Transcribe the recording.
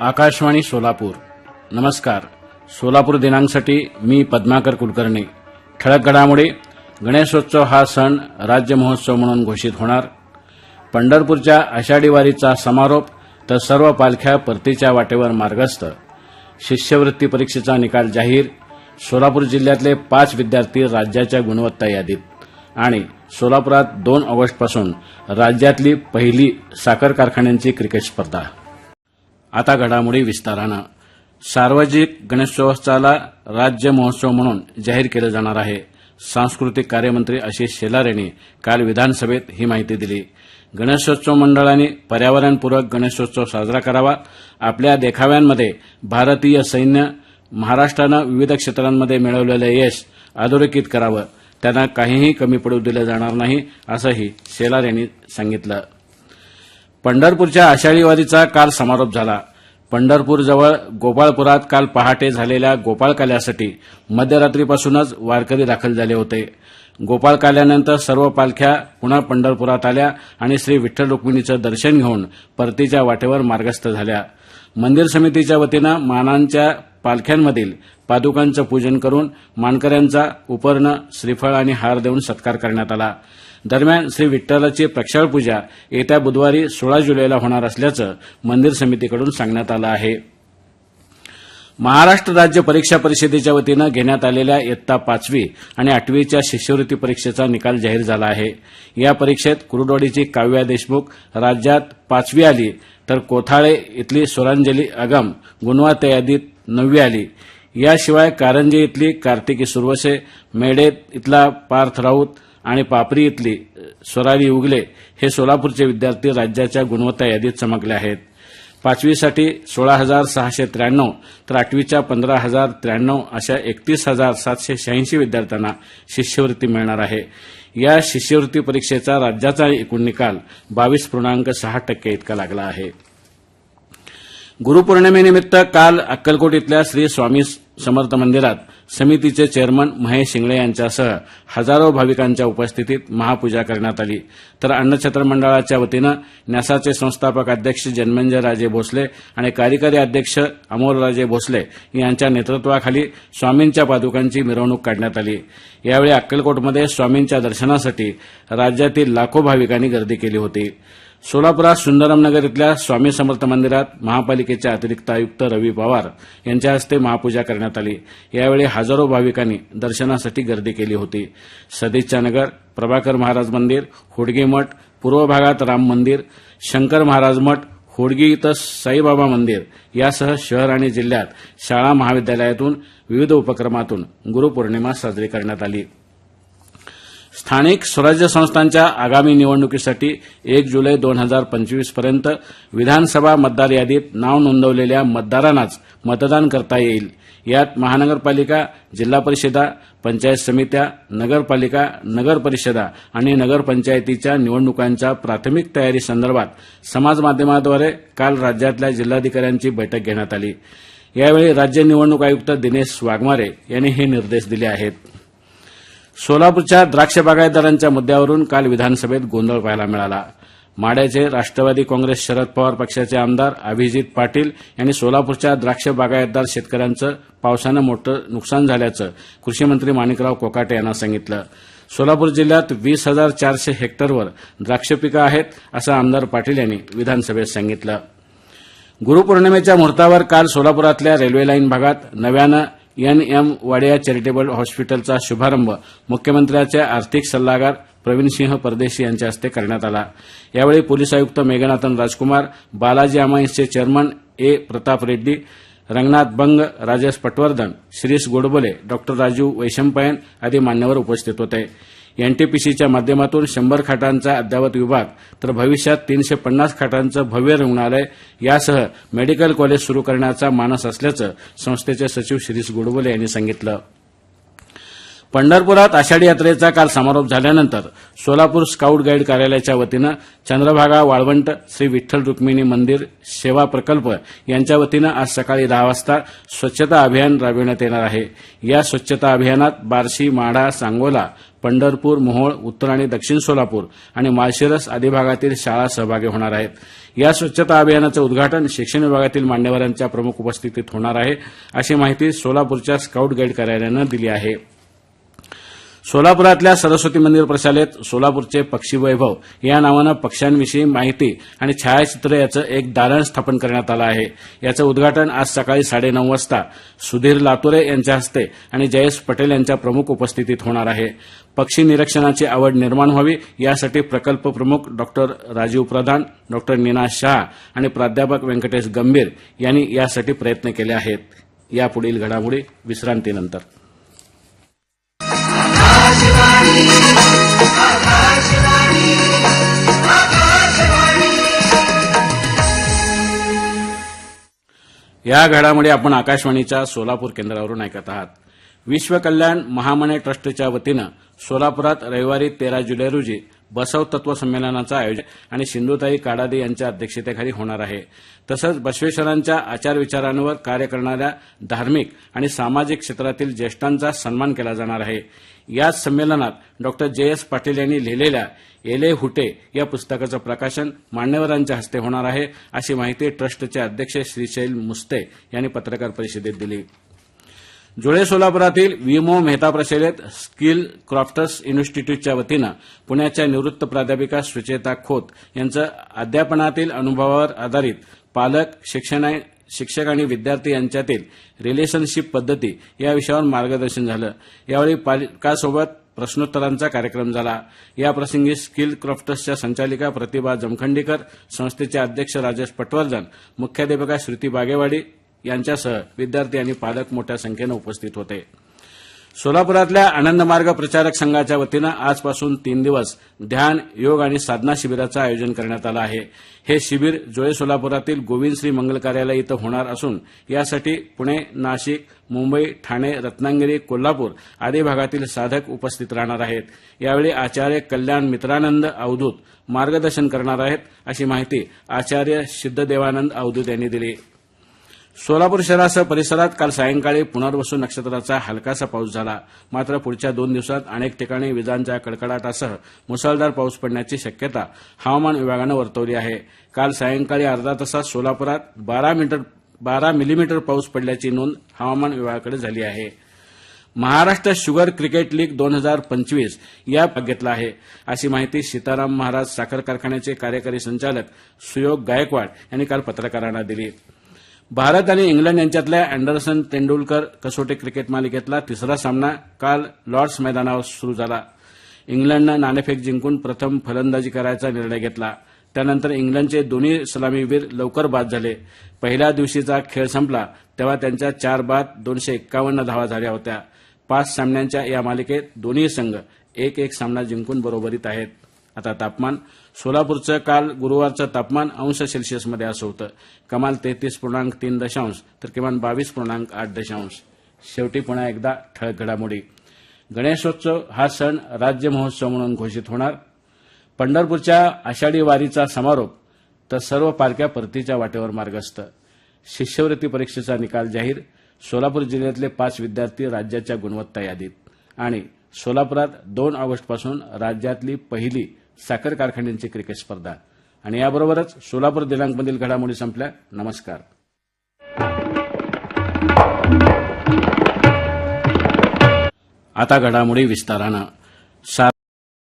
आकाशवाणी सोलापूर. नमस्कार. सोलापूर दिनांकसाठी मी पद्माकर कुलकर्णी. ठळक घडामोडी गणेशोत्सव हा सण राज्य महोत्सव म्हणून घोषित होणार. पंढरपूरच्या आषाढी वारीचा समारोप तर सर्व पालख्या परतीच्या वाटेवर मार्गस्थ. शिष्यवृत्ती परीक्षेचा निकाल जाहीर. सोलापूर जिल्ह्यातले पाच विद्यार्थी राज्याच्या गुणवत्ता यादीत. आणि सोलापुरात दोन ऑगस्टपासून राज्यातली पहिली साखर कारखान्यांची क्रिकेट स्पर्धा. आता घडामोडी विस्तारानं. सार्वजनिक गणेशोत्सवाला राज्य महोत्सव म्हणून जाहीर केलं जाणार आहे. सांस्कृतिक कार्यमंत्री आशिष शेलार यांनी काल विधानसभेत ही माहिती दिली. गणेशोत्सव मंडळांनी पर्यावरणपूरक गणेशोत्सव साजरा करावा. आपल्या देखाव्यांमध्ये भारतीय सैन्य महाराष्ट्रानं विविध क्षेत्रांमध्ये मिळवलेलं यश अधोरेखित करावं. त्यांना काहीही कमी पडू दिलं जाणार नाही असंही शेलार यांनी सांगितलं. पंढरपूरच्या आषाढीवारीचा काल समारोप झाला. पंढरपूरजवळ गोपाळपुरात काल पहाटे झालेल्या गोपाळकाल्यासाठी मध्यरात्रीपासूनच वारकरी दाखल झाले होते. गोपाळकाल्यानंतर सर्व पालख्या पुन्हा पंढरपुरात आल्या आणि श्री विठ्ठल रुक्मिणीचं दर्शन घेऊन परतीच्या वाटेवर मार्गस्थ झाल्या. मंदिर समितीच्या वतीनं मानांच्या पालख्यांमधील पादुकांचं पूजन करून मानकऱ्यांचा उपर्ण श्रीफळ आणि हार देऊन सत्कार करण्यात आला. दरम्यान श्री विठ्ठलाची प्रक्षाळ पूजा येत्या बुधवारी सोळा जुलैला होणार असल्याचं मंदिर समितीकडून सांगण्यात आलं आहे. महाराष्ट्र राज्य परीक्षा परिषदेच्या वतीनं घेण्यात आलेल्या इयत्ता पाचवी आणि आठवीच्या शिष्यवृत्ती परीक्षेचा निकाल जाहीर झाला आहे. या परीक्षेत कुरुडवाडीची काव्या देशमुख राज्यात पाचवी आली तर कोथाळे इथली स्वरांजली अगम गुणवत्ता यादीत नववी आली. याशिवाय कारंजे इथली कार्तिकी सुरवसे मेडेत इथला पार्थ राऊत आणि पापरी इथली स्वराली उगले हे सोलापूरचे विद्यार्थी राज्याच्या गुणवत्ता यादीत चमकले आहेत. पाचवीसाठी सोळा हजार सहाशे त्र्याण्णव तर आठवीच्या पंधरा हजार त्र्याण्णव अशा एकतीस हजार सातशे शहाऐंशी विद्यार्थ्यांना शिष्यवृत्ती मिळणार आहे. या शिष्यवृत्ती परीक्षेचा राज्याचा एकूण निकाल बावीस पूर्णांक सहा टक्के इतका लागला आहे. गुरुपौर्णिमेनिमित्त काल अक्कलकोट इथल्या श्री स्वामी समर्थ मंदिरात समितीचे चेअरमन महेश शिंगळे यांच्यासह हजारो भाविकांच्या उपस्थितीत महापूजा करण्यात आली. तर अन्नछत्र मंडळाच्या वतीनं न्यासाचे संस्थापक अध्यक्ष जन्मंजय राजे भोसले आणि कार्यकारी अध्यक्ष अमोलराजे भोसले यांच्या नेतृत्वाखाली स्वामींच्या पादुकांची मिरवणूक काढण्यात आली. यावेळी अक्कलकोटमध्ये स्वामींच्या दर्शनासाठी राज्यातील लाखो भाविकांनी गर्दी केली होती. सोलापुरात सुंदरमनगर इथल्या स्वामी समर्थ मंदिरात महापालिकेचे अतिरिक्त आयुक्त रवी पवार यांच्या हस्ते महापूजा करण्यात आली. यावेळी हजारो भाविकांनी दर्शनासाठी गर्दी केली होती. सदिच्छा नगर प्रभाकर महाराज मंदिर होडगे मठ पूर्व भागात राम मंदिर शंकर महाराज मठ होडगी इथं साईबाबा मंदिर यासह शहर आणि जिल्ह्यात शाळा महाविद्यालयातून विविध उपक्रमातून गुरुपौर्णिमा साजरी करण्यात आली. स्थानिक स्वराज्य संस्थांच्या आगामी निवडणुकीसाठी एक जुलै दोन हजार पंचवीसपर्यंत विधानसभा मतदार यादीत नाव नोंदवलेल्या मतदारांनाच मतदान करता येईल. यात महानगरपालिका जिल्हा परिषदा पंचायत समित्या नगरपालिका नगर परिषदा आणि नगरपंचायतीच्या निवडणुकांच्या प्राथमिक तयारी संदर्भात समाजमाध्यमाद्वारे काल राज्यातल्या जिल्हाधिकाऱ्यांची बैठक घेण्यात आली. यावेळी राज्य निवडणूक आयुक्त दिनेश वाघमारे यांनी हे निर्देश दिले आहेत. सोलापूरच्या द्राक्ष बागायतदारांच्या मुद्द्यावरून काल विधानसभेत गोंधळ पाहायला मिळाला. माड्याचे राष्ट्रवादी काँग्रेस शरद पवार पक्षाचे आमदार अभिजित पाटील यांनी सोलापूरच्या द्राक्ष बागायतदार शेतकऱ्यांचं पावसानं मोठं नुकसान झाल्याचं कृषीमंत्री माणिकराव कोकाटे यांना सांगितलं. सोलापूर जिल्ह्यात वीस हजार चारशे हेक्टरवर द्राक्ष पिकं आहेत असं आमदार पाटील यांनी विधानसभेत सांगितलं. गुरुपौर्णिमेच्या मुहूर्तावर काल सोलापुरातल्या रेल्वे लाईन भागात नव्यानं एन एम वाडिया चॅरिटेबल हॉस्पिटलचा शुभारंभ मुख्यमंत्र्यांचे आर्थिक सल्लागार प्रवीणसिंह परदेशी यांच्या हस्ते करण्यात आला. यावेळी पोलीस आयुक्त मेघनाथन Rajkumar Balaji अमाईन्सचे chairman A Pratap Reddy Ranganath Bang Rajesh Patwardhan Shirish Godbole doctor Raju Vaishampayan आदी मान्यवर उपस्थित होते. एनटीपीसीच्या माध्यमातून शंभर खाटांचा अद्ययावत विभाग तर भविष्यात तीनशे पन्नास खाटांचं भव्य रुग्णालय यासह मेडिकल कॉलेज सुरू करण्याचा मानस असल्याचं संस्थेचे सचिव शिरीष गोडबोले यांनी सांगितलं. पंढरपुरात आषाढी यात्रेचा काल समारोप झाल्यानंतर सोलापूर स्काउट गाईड कार्यालयाच्या वतीनं चंद्रभागा वाळवंट श्री विठ्ठल रुक्मिणी मंदिर सेवा प्रकल्प यांच्या वतीनं आज सकाळी दहा वाजता स्वच्छता अभियान राबविण्यात येणार आहे. या स्वच्छता अभियानात बार्शी माढा सांगोला पंढरपूर मोहोळ उत्तर आणि दक्षिण सोलापूर आणि माळशिरस आदी भागातील शाळा सहभागी होणार आहेत. या स्वच्छता अभियानाचं उद्घाटन शिक्षण विभागातील मान्यवरांच्या प्रमुख उपस्थितीत होणार आहे अशी माहिती सोलापूरच्या स्काउट गाईड कार्यालयानं दिली आहे. सोलापुरातल्या सरस्वती मंदिर प्रशालेत सोलापूरचे पक्षी वैभव या नावानं पक्ष्यांविषयी माहिती आणि छायाचित्र याचं एक दालन स्थापन करण्यात आलं आहे. याचं उद्घाटन आज सकाळी साडेनऊ वाजता सुधीर लातुरे यांच्या हस्ते आणि जयेश पटेल यांच्या प्रमुख उपस्थितीत होणार आहे. पक्षी निरीक्षणाची आवड निर्माण व्हावी यासाठी प्रकल्प प्रमुख डॉक्टर राजीव प्रधान डॉक्टर नीना शहा आणि प्राध्यापक व्यंकटेश गंभीर यांनी यासाठी प्रयत्न केले आहेत. यापुढील घडामोडी विश्रांतीनंतर. या घडामोडी आपण आकाशवाणीच्या सोलापूर केंद्रावरून ऐकत आहात. विश्वकल्याण महामने ट्रस्टच्या वतीनं सोलापुरात रविवारी तेरा जुलै रोजी बसव तत्व संमेलनाचं आयोजन आणि सिंधुताई काडादी यांच्या अध्यक्षतेखाली होणार आहे. तसंच बसवेश्वरांच्या आचार विचारांवर कार्य करणाऱ्या धार्मिक आणि सामाजिक क्षेत्रातील ज्येष्ठांचा सन्मान केला जाणार आहे. याच संमेलनात डॉक्टर जे एस पाटील यांनी लिहिलेल्या एले हुटे या पुस्तकाचं प्रकाशन मान्यवरांच्या हस्ते होणार आहे अशी माहिती ट्रस्टचे अध्यक्ष श्रीशैल मुस्ते यांनी पत्रकार परिषदेत दिली. जुळे सोलापुरातील विमो मेहता प्रशालेत स्किल क्राफ्टर्स इन्स्टिट्यूटच्या वतीनं पुण्याच्या निवृत्त प्राध्यापिका सुचेता खोत यांचं अध्यापनातील अनुभवावर आधारित पालक शिक्षक आणि विद्यार्थी यांच्यातील रिलेशनशिप पद्धती या विषयावर मार्गदर्शन झालं. यावेळी पालकासोबत प्रश्नोत्तरांचा कार्यक्रम झाला. याप्रसंगी स्किल क्राफ्टर्सच्या संचालिका प्रतिभा जमखंडीकर संस्थेचे अध्यक्ष राजेश पटवर्धन मुख्याध्यापिका श्रुती बागेवाडी यांच्यासह विद्यार्थी आणि पालक मोठ्या संख्येनं उपस्थित होते. सोलापुरातल्या आनंदमार्ग प्रचारक संघाच्या वतीनं आजपासून तीन दिवस ध्यान योग आणि साधना शिबिराचं आयोजन करण्यात आलं आहे. हे शिबिर जोळे सोलापुरातील गोविंद श्री मंगल कार्यालय इथं होणार असून यासाठी पुणे नाशिक मुंबई ठाणे रत्नागिरी कोल्हापूर आदी भागातील साधक उपस्थित राहणार आहेत. यावेळी आचार्य कल्याण मित्रानंद अवधूत मार्गदर्शन करणार आहेत अशी माहिती आचार्य सिद्धदेवानंद अवधूत यांनी दिली. सोलापूर शहरासह परिसरात काल सायंकाळी पुनर्वसू नक्षत्राचा हलकासा पाऊस झाला. मात्र पुढच्या दोन दिवसात अनेक ठिकाणी विजांच्या कडकडाटासह मुसळधार पाऊस पडण्याची शक्यता हवामान विभागानं वर्तवली आहे. काल सायंकाळी अर्धा तासात सोलापुरात बारा मीटर बारा मिलीमीटर पाऊस पडल्याची नोंद हवामान विभागाकडे झाली आहे. महाराष्ट्र शुगर क्रिकेट लीग दोन हजार पंचवीस या भाग घेतला आहे. अशी माहिती सीताराम महाराज साखर कारखान्याचे कार्यकारी संचालक सुयोग गायकवाड यांनी काल पत्रकारांना दिली. भारत आणि इंग्लंड यांच्यातल्या अँडरसन तेंडुलकर कसोटी क्रिकेट मालिकेतला तिसरा सामना काल लॉर्ड्स मैदानावर सुरू झाला. इंग्लंडनं नाणेफेक जिंकून प्रथम फलंदाजी करायचा निर्णय घेतला. त्यानंतर इंग्लंडचे दोन्ही सलामीवीर लवकर बाद झाले. पहिल्या दिवशीचा खेळ संपला तेव्हा त्यांच्या चार बाद दोनशे एक्कावन्न धावा झाल्या होत्या. पाच सामन्यांच्या या मालिकेत दोन्ही संघ एक एक सामना जिंकून बरोबरीत आहेत. आता तापमान सोलापूरचं काल गुरुवारचं तापमान अंश सेल्सिअसमध्ये असं होतं. कमाल तेहतीस पूर्णांक तीन दशांश तर किमान बावीस पूर्णांक आठ दशांश. शेवटी पुन्हा एकदा ठळक घडामोडी. गणेशोत्सव हा सण राज्य महोत्सव म्हणून घोषित होणार. पंढरपूरच्या आषाढी वारीचा समारोप तर सर्व पालख्या परतीच्या वाटेवर मार्गस्थ. शिष्यवृत्ती परीक्षेचा निकाल जाहीर. सोलापूर जिल्ह्यातले पाच विद्यार्थी राज्याच्या गुणवत्ता यादीत. आणि सोलापुरात दोन ऑगस्टपासून राज्यातली पहिली साखर कारखान्यांची क्रिकेट स्पर्धा. आणि याबरोबरच सोलापूर दिनांकमधील घडामोडी संपल्या. नमस्कार. आता घडामोडी विस्तारानं.